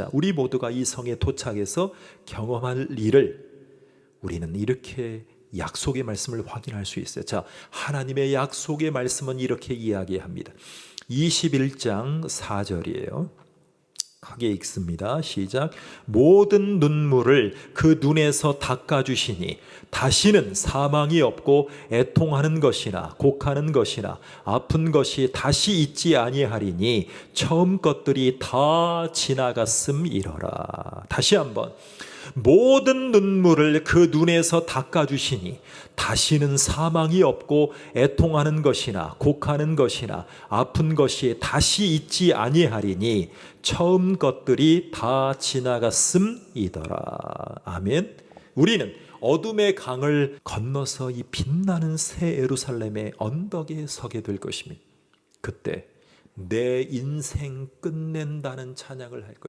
자, 우리 모두가 이 성에 도착해서 경험할 일을 우리는 이렇게 약속의 말씀을 확인할 수 있어요. 자, 하나님의 약속의 말씀은 이렇게 이야기합니다. 21장 4절이에요. 크게 읽습니다. 시작. 모든 눈물을 그 눈에서 닦아주시니 다시는 사망이 없고 애통하는 것이나 곡하는 것이나 아픈 것이 다시 있지 아니하리니 처음 것들이 다 지나갔음이러라. 다시 한번. 모든 눈물을 그 눈에서 닦아주시니 다시는 사망이 없고 애통하는 것이나 곡하는 것이나 아픈 것이 다시 있지 아니하리니 처음 것들이 다 지나갔음이더라. 아멘. 우리는 어둠의 강을 건너서 이 빛나는 새 예루살렘의 언덕에 서게 될 것입니다. 그때 내 인생 끝낸다는 찬양을 할 것.